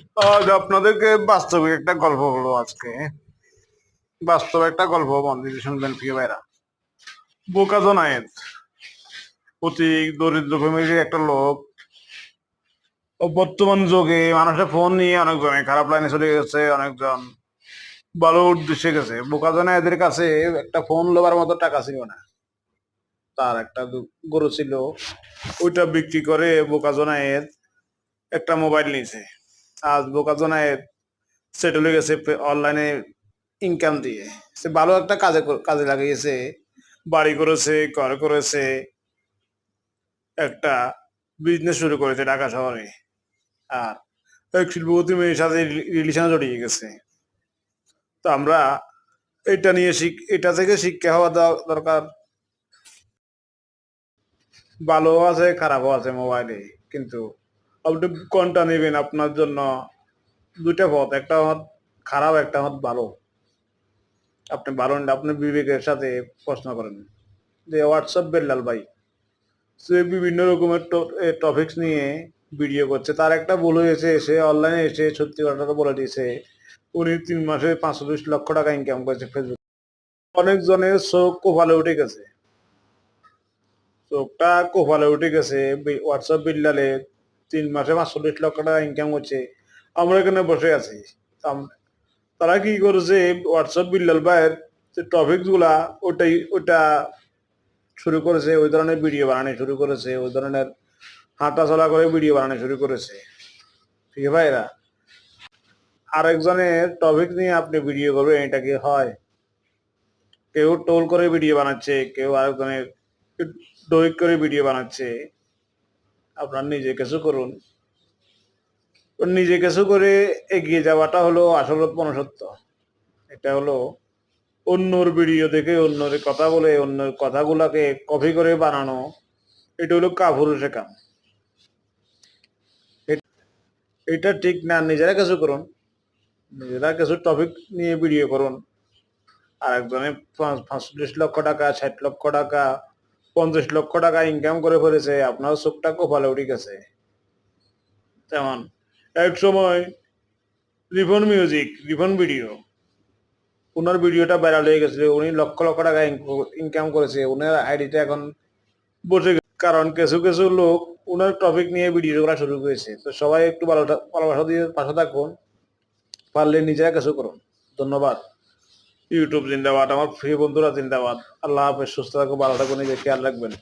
আজ আপনাদেরকে বাস্তবিক একটা গল্প বলব আজকে। বাস্তব একটা গল্প বন্ধু শুনবেন প্রিয় ভাইরা। বোকা জনায়েত অতি দরিদ্র ফ্যামিলির একটা লোক। বর্তমান যুগে মানুষের ফোন নিয়ে অনেকজনে খারাপ লাইনে চলে গেছে, অনেকজন ভালো উদ্দেশ্যে গেছে। বোকা জনায়েতের কাছে একটা ফোন লোবার মতো টাকা ছিল না। তার একটা গরু ছিল। ওইটা বিক্রি করে বোকা জনায়েত একটা মোবাইল নিয়েছে। আজ বোকা জনায়েত সেটেল হয়ে গেছে অনলাইনে ইনকাম দিয়ে। সে ভালো একটা কাজে কাজে লাগিয়েছে। বাড়ি করেছে, ঘর করেছে, একটা বিজনেস শুরু করেছে ঢাকা শহরে। আর এক শিল্পপতি মেয়ের সাথে রিলেশনে জড়িয়ে গেছে। তো আমরা এটা নিয়ে শিখ এটা থেকে শিক্ষা হওয়া দরকার। ভালো আছে, খারাপও আছে মোবাইলে কিন্তু আপনি কোনটা নেবেন আপনার জন্য? দুইটা পথ, একটা হত খারাপ, একটা হত ভালো। আপনি ভালো আপনি বিবেকের সাথে প্রশ্ন করেন। যে হোয়াটসঅ্যাপ বেল্লাল ভাই, সে বিভিন্ন রকমের টপিকস নিয়ে ভিডিও করছে। তার একটা ভুল হয়েছে এসে অনলাইনে এসে সত্যি কথাটা বলে দিয়েছে। উনি তিন মাসে পাঁচশো বিশ লক্ষ টাকা ইনকাম করেছে ফেসবুক অনেকজনের চোখ কোপালে উঠে গেছে। চোখটা কোপালে উঠে গেছে হোয়াটসঅ্যাপ বিল্লালে তিন মাসে পাঁচচল্লিশ লক্ষ টাকা ইনকাম করছে আমরা এখানে বসে আছি। তারা কি করেছে হোয়াটসঅ্যাপ বিল্লাল ভাইয়ের যে টপিকসগুলা, ওটাই, ওটা শুরু করেছে, ওই ধরনের ভিডিও বানানো শুরু করেছে, ওই ধরনের হাঁটা চলা করে ভিডিও বানানো শুরু করেছে। ঠিক ভাইরা আরেকজনের টপিক নিয়ে আপনি ভিডিও করবেন, এটা কি হয়? কেউ টোল করে ভিডিও বানাচ্ছে, কেউ আরেকজনের ডোইক করে ভিডিও বানাচ্ছে। আপনার নিজে কিছু করুন। নিজে কিছু করে এগিয়ে যাওয়াটা হলো আসল মনসত্ব এটা হলো অন্যর ভিডিও দেখে অন্যর কথা বলে, অন্যর কথাগুলাকে কপি করে বানানো। এটা হলো কাপুরুষে কাম এটা ঠিক না, নিজেরা কিছু করুন। নিজেরা কিছু টপিক নিয়ে ভিডিও করুন। আর একজনে পাঁচ- লক্ষ টাকা, ষাট লক্ষ টাকা পঞ্চাশ লক্ষ টাকা ইনকাম করে ফেলেছে, আপনার চোখটা কপালে উঠে গেছে। তেমন। এক সময় রিফন মিউজিক রিফন ভিডিও ওনার ভিডিওটা ভাইরাল হয়ে গেছিল, উনি লক্ষ লক্ষ টাকা ইনকাম করেছে ওনার আইডিটা এখন বসে কারণ কিছু কিছু লোক ওনার টপিক নিয়ে ভিডিও করা শুরু করেছে। তো সবাই একটু ভালো ভালোবাসা দিয়ে পাশে থাকুন, পারলে নিজেরা কিছু করুন। ধন্যবাদ। ইউটিউব জিন্দাবাদ, আমার প্রিয় বন্ধুরা জিন্দাবাদ। আল্লাহ হাফেজ, সুস্থ থাকুন, ভালো থাকুন নিজে খেয়াল রাখবেন।